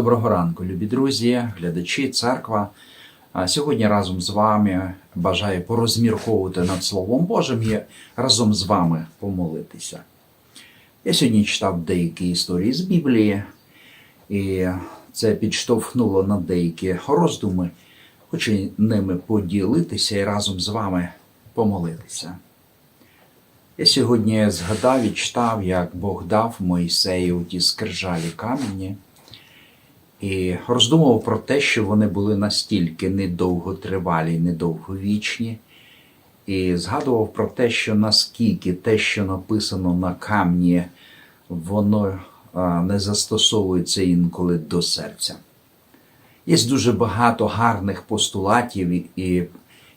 Доброго ранку, любі друзі, глядачі, церква. Сьогодні разом з вами бажаю порозмірковувати над Словом Божим і разом з вами помолитися. Я сьогодні читав деякі історії з Біблії, і це підштовхнуло на деякі роздуми. Хочу ними поділитися і разом з вами помолитися. Я сьогодні згадав і читав, як Бог дав Моїсею ті скрижалі камені, і роздумував про те, що вони були настільки недовготривалі, недовговічні, і згадував про те, що наскільки те, що написано на камні, воно не застосовується інколи до серця. Є дуже багато гарних постулатів і-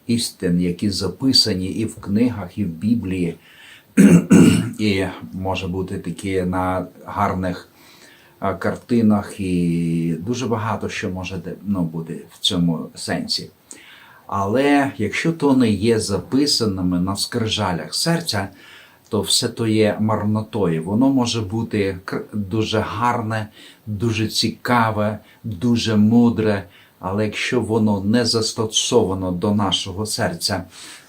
істин, які записані і в книгах, і в Біблії, і може бути такі на гарних картинах, і дуже багато що може ну, бути в цьому сенсі. Але якщо то не є записаними на скрижалях серця, то все то є марнотою. Воно може бути дуже гарне, дуже цікаве, дуже мудре, але якщо воно не застосовано до нашого серця,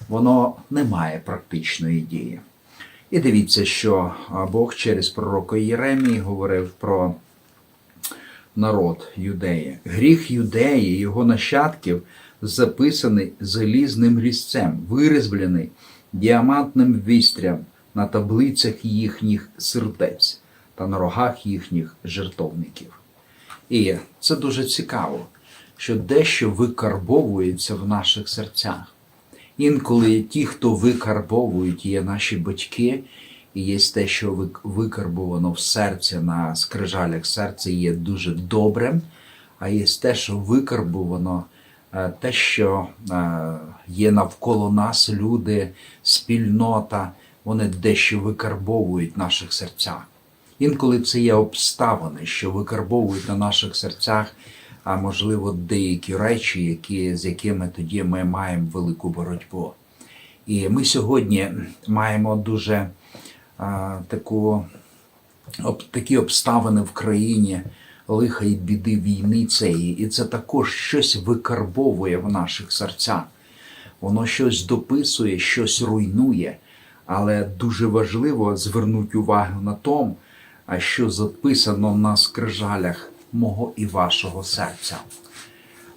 воно не має практичної дії. І дивіться, що Бог через пророка Єремії говорив про народ юдеї. Гріх юдеї, його нащадків, записаний залізним різцем, вирізблений діамантним вістрям на таблицях їхніх сердець та на рогах їхніх жертовників. І це дуже цікаво, що дещо викарбовується в наших серцях. Інколи ті, хто викарбовують, є наші батьки, і є те, що вик- викарбовано в серці на скрижалях серця, є дуже добрим, а є те, що викарбовано, е, те, що е, є навколо нас люди, спільнота, вони дещо викарбовують наших серцях. Інколи це є обставини, що викарбовують на наших серцях, а можливо, деякі речі, які, з якими тоді ми маємо велику боротьбу. І ми сьогодні маємо дуже таку, об, такі обставини в країні лиха і біди війни цієї, і це також щось викарбовує в наших серцях. Воно щось дописує, щось руйнує, але дуже важливо звернути увагу на тому, що записано на скрижалях мого і вашого серця.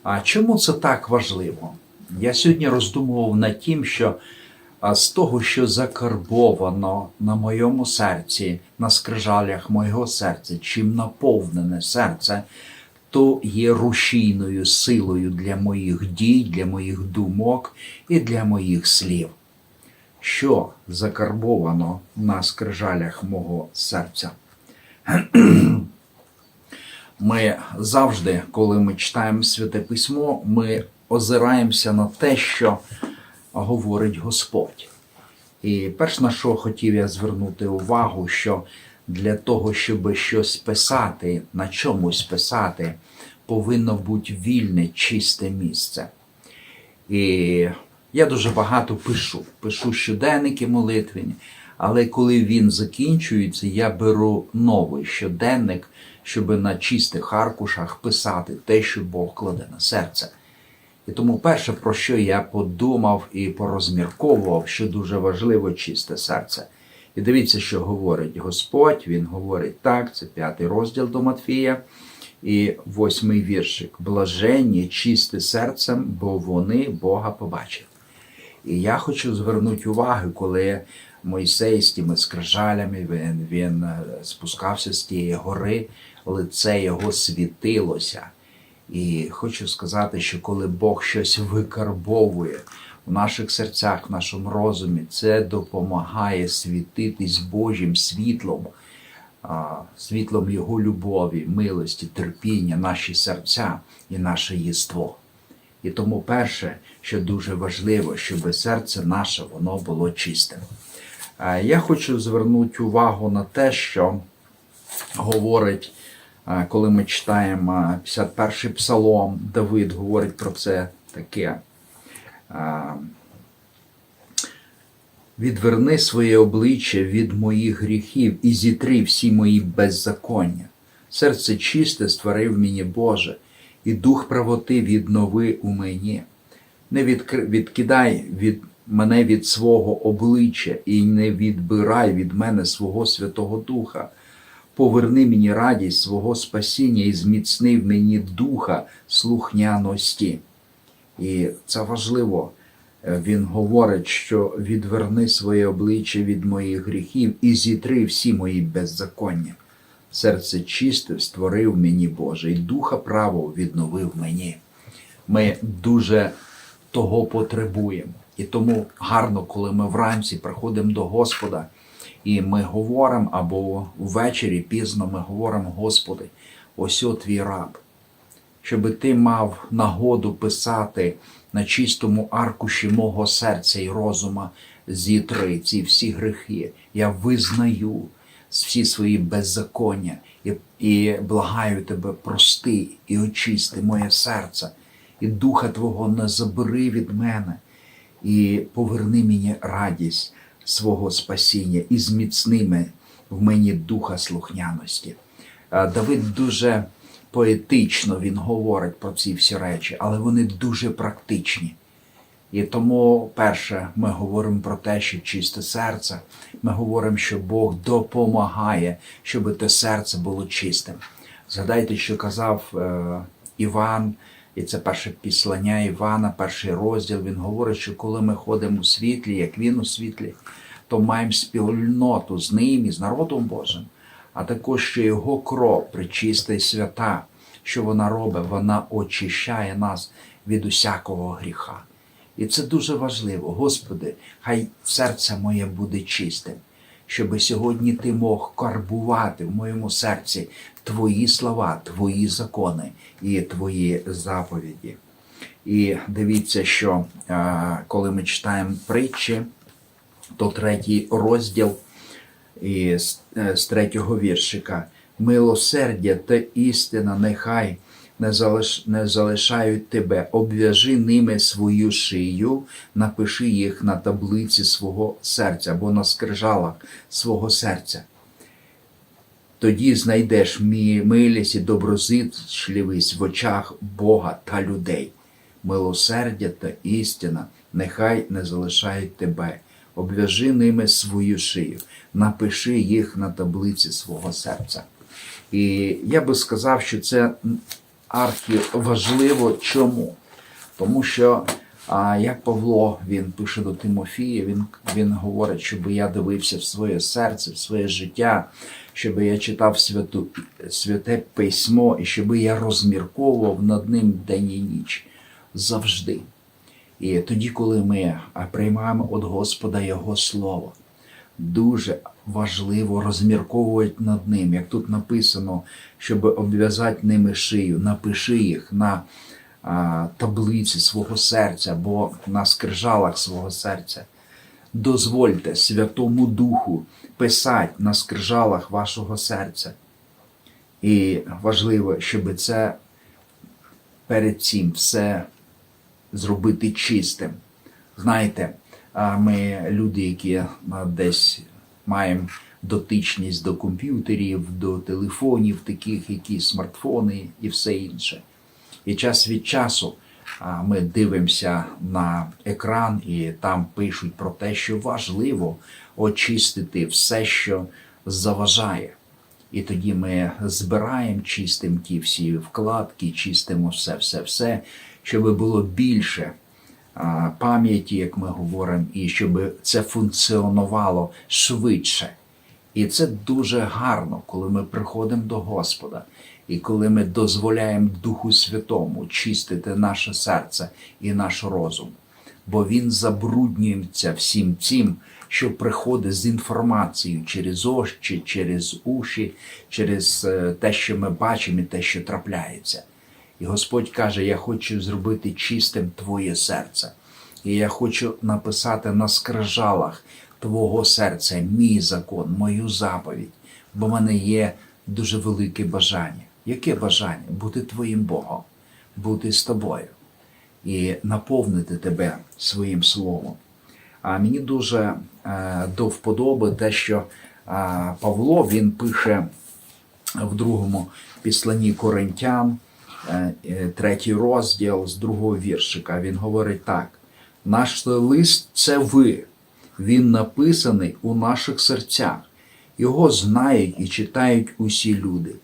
А чому це так важливо? Я сьогодні роздумував над тим, що а, з того, що закарбовано на моєму серці, на скрижалях моєго серця, чим наповнене серце, то є рушійною силою для моїх дій, для моїх думок і для моїх слів. Що закарбовано на скрижалях мого серця? Ми завжди, коли ми читаємо святе письмо, ми озираємося на те, що говорить Господь. І перш на що хотів я звернути увагу, що для того, щоб щось писати, на чомусь писати, повинно бути вільне, чисте місце. І я дуже багато пишу, пишу щоденники молитвені, але коли він закінчується, я беру новий щоденник, щоб на чистих аркушах писати те, що Бог кладе на серце. І тому перше, про що я подумав і порозмірковував, що дуже важливо чисте серце. І дивіться, що говорить Господь. Він говорить так, це п'ятий розділ до Матфія, і восьмий віршик. Блаженні, чисте серцем, бо вони Бога побачать. І я хочу звернути увагу, коли Мойсей з тими скрижалями, він, він спускався з тієї гори, лице його світилося. І хочу сказати, що коли Бог щось викарбовує в наших серцях, в нашому розумі, це допомагає світитись Божим світлом, світлом Його любові, милості, терпіння, наші серця і наше єство. І тому перше, що дуже важливо, щоб серце наше воно було чистим. Я хочу звернути увагу на те, що говорить, коли ми читаємо е, 51-й псалом, Давид говорить про це таке. Відверни своє обличчя від моїх гріхів і зітри всі мої беззаконня. Серце чисте створив мені Боже, і дух правоти віднови у мені. Не відкидай від мене від свого обличчя і не відбирай від мене свого Святого Духа. Поверни мені радість свого спасіння і зміцни в мені духа слухняності. І це важливо. Е, Він говорить, що відверни своє обличчя від моїх гріхів і зітри всі мої беззаконня. Серце чисте створив мені Боже, і духа право відновив мені. Ми дуже того потребуємо. І тому гарно, коли ми вранці приходимо до Господа, і ми говоримо, або ввечері пізно ми говоримо, Господи, ось о твій раб, щоб ти мав нагоду писати на чистому аркуші мого серця і розума зітри ці всі грехи. Я визнаю всі свої беззаконня і, і благаю тебе, прости і очисти моє серце, і духа Твого не забери від мене, і поверни мені радість свого спасіння і зміцни ме- в мені духа слухняності. Е, Давид дуже поетично він говорить про ці всі речі, але вони дуже практичні. І тому, перше, ми говоримо про те, що чисте серце. Ми говоримо, що Бог допомагає, щоб те серце було чистим. Згадайте, що казав е, Іван, і це перше післання Івана, перший розділ. Він говорить, що коли ми ходимо у світлі, як він у світлі, то маємо спільноту з ним і з народом Божим, а також що його кров причиста і свята, що вона робить, вона очищає нас від усякого гріха. І це дуже важливо. Господи, хай серце моє буде чистим, щоб сьогодні ти мог карбувати в моєму серці Твої слова, Твої закони і Твої заповіді. І дивіться, що е, коли ми читаємо притчі, то третій розділ е, з третього віршика. Милосердя та істина нехай не, залиш, не залишають тебе. Обв'яжи ними свою шию, напиши їх на таблиці свого серця або на скрижалах свого серця. Тоді знайдеш милість і доброзичливість в очах Бога та людей. Милосердя та істина нехай не залишають тебе. Обв'яжи ними свою шию, напиши їх на таблиці свого серця. І я би сказав, що це архі важливо. Чому? Тому що, а, як Павло він пише до Тимофія, він, він говорить, щоб я дивився в своє серце, в своє життя, щоб я читав святу, святе письмо і щоб я розмірковував над ним день і ніч завжди. І тоді, коли ми приймаємо від Господа Його Слово, дуже важливо розмірковувати над ним, як тут написано, щоб обв'язати ними шию, напиши їх на а, таблиці свого серця або на скрижалах свого серця. Дозвольте Святому Духу писати на скрижалах вашого серця. І важливо, щоб це перед цим все зробити чистим. Знаєте, ми люди, які десь маємо дотичність до комп'ютерів, до телефонів, таких, які смартфони і все інше. І час від часу ми дивимося на екран, і там пишуть про те, що важливо очистити все, що заважає. І тоді ми збираємо, чистимо ті всі вкладки, чистимо все, все, все, щоб було більше пам'яті, як ми говоримо, і щоб це функціонувало швидше. І це дуже гарно, коли ми приходимо до Господа, і коли ми дозволяємо Духу Святому чистити наше серце і наш розум. Бо він забруднюється всім цим, що приходить з інформацією через очі, через уші, через е, те, що ми бачимо, і те, що трапляється. І Господь каже: Я хочу зробити чистим твоє серце. І я хочу написати на скрижалах твого серця мій закон, мою заповідь, бо в мене є дуже велике бажання. Яке бажання? Бути твоїм Богом, бути з тобою і наповнити тебе своїм словом. А мені дуже е, до вподоби те, що е, Павло він пише в другому післанні Коринтян, третій розділ з другого віршика. Він говорить так: наш лист це ви. Він написаний у наших серцях. Його знають і читають усі люди.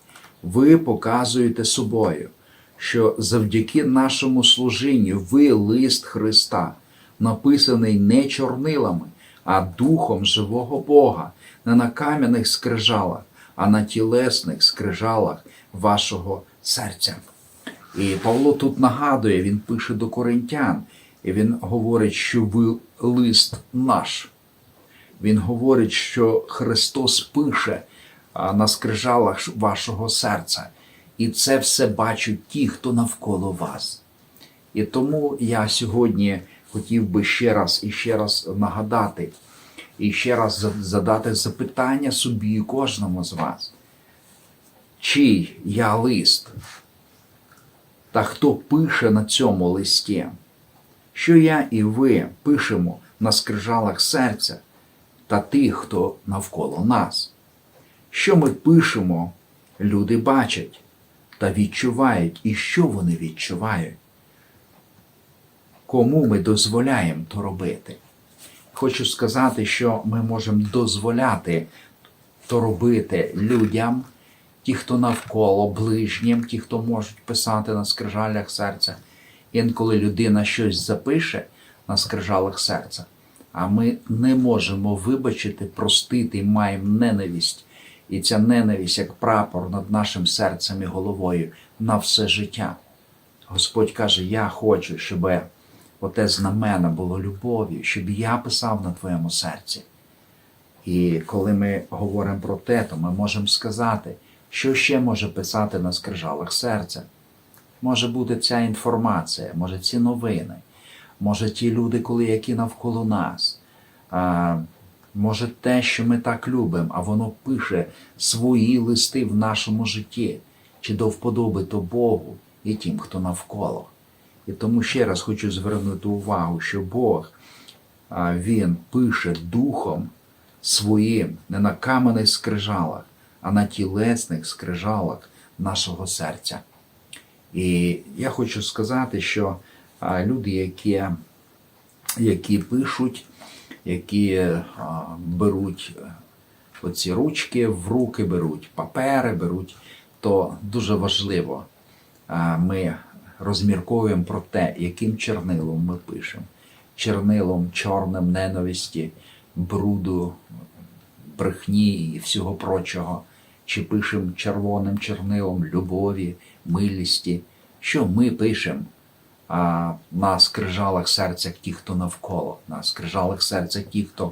Ви показуєте собою, що завдяки нашому служінню ви лист Христа, написаний не чорнилами, а духом живого Бога, не на кам'яних скрижалах, а на тілесних скрижалах вашого серця. І Павло тут нагадує, він пише до коринтян, і він говорить, що ви лист наш. Він говорить, що Христос пише на скрижалах вашого серця. І це все бачать ті, хто навколо вас. І тому я сьогодні хотів би ще раз і ще раз нагадати, і ще раз задати запитання собі і кожному з вас. Чий я лист? Та хто пише на цьому листі? Що я і ви пишемо на скрижалах серця та тих, хто навколо нас? Що ми пишемо, люди бачать та відчувають, і що вони відчувають? Кому ми дозволяємо то робити? Хочу сказати, що ми можемо дозволяти то робити людям, ті, хто навколо, ближнім, ті, хто можуть писати на скрижалях серця. Інколи людина щось запише на скрижалах серця, а ми не можемо вибачити, простити, маємо ненависть. І ця ненависть, як прапор над нашим серцем і головою на все життя. Господь каже: Я хочу, щоб оте знамена було любов'ю, щоб я писав на твоєму серці. І коли ми говоримо про те, то ми можемо сказати, що ще може писати на скрижалах серця. Може бути ця інформація, може ці новини, може ті люди, коли які навколо нас. А, може те, що ми так любимо, а воно пише свої листи в нашому житті, чи до вподоби то Богу і тим, хто навколо. І тому ще раз хочу звернути увагу, що Бог а, Він пише духом своїм не на кам'яних скрижалах, а на тілесних скрижалах нашого серця. І я хочу сказати, що люди, які, які пишуть, які беруть е, оці ручки в руки, беруть папери, беруть, то дуже важливо. Ми розмірковуємо про те, яким чернилом ми пишемо. Чернилом чорним ненависті, бруду, брехні і всього прочого, чи пишемо червоним чернилом любові, милісті, що ми пишемо а, на скрижалах серця ті, хто навколо, на скрижалах серця ті, хто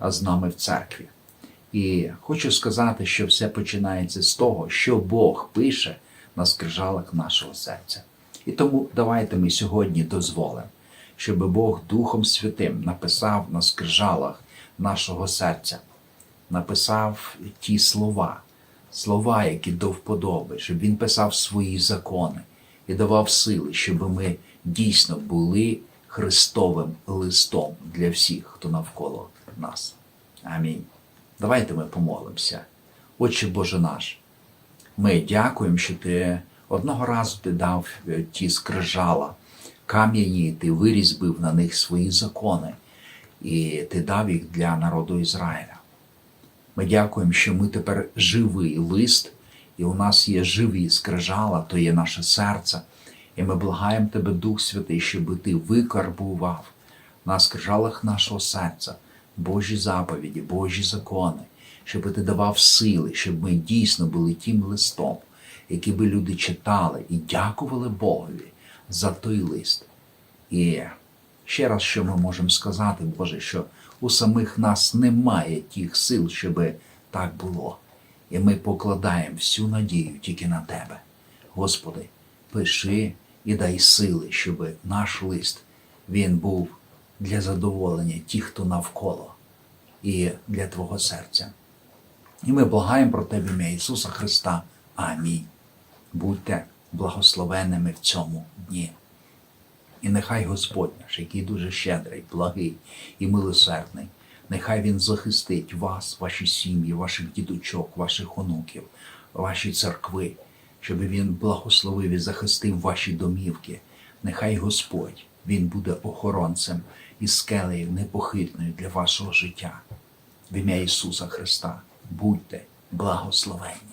з нами в церкві. І хочу сказати, що все починається з того, що Бог пише на скрижалах нашого серця. І тому давайте ми сьогодні дозволимо, щоб Бог Духом Святим написав на скрижалах нашого серця, написав ті слова, слова, які до вподоби, щоб він писав свої закони і давав сили, щоб ми дійсно були Христовим листом для всіх, хто навколо нас. Амінь. Давайте ми помолимося. Отче Боже наш, ми дякуємо, що ти одного разу ти дав е, ті скрижала, кам'яні, ти вирізбив на них свої закони, і ти дав їх для народу Ізраїля. Ми дякуємо, що ми тепер живий лист, і у нас є живі скрижала, то є наше серце. І ми благаємо Тебе, Дух Святий, щоб Ти викарбував на скрижалах нашого серця Божі заповіді, Божі закони, щоб Ти давав сили, щоб ми дійсно були тим листом, який би люди читали і дякували Богові за той лист. І ще раз, що ми можемо сказати, Боже, що у самих нас немає тих сил, щоб так було. І ми покладаємо всю надію тільки на Тебе. Господи, пиши і дай сили, щоб наш лист він був для задоволення тих, хто навколо, і для Твого серця. І ми благаємо про Тебе ім'я Ісуса Христа. Амінь. Будьте благословенними в цьому дні. І нехай Господь наш, який дуже щедрий, благий і милосердний, нехай Він захистить вас, ваші сім'ї, ваших діточок, ваших онуків, ваші церкви, щоб Він благословив і захистив ваші домівки. Нехай Господь Він буде охоронцем і скелею непохитною для вашого життя. В ім'я Ісуса Христа будьте благословенні.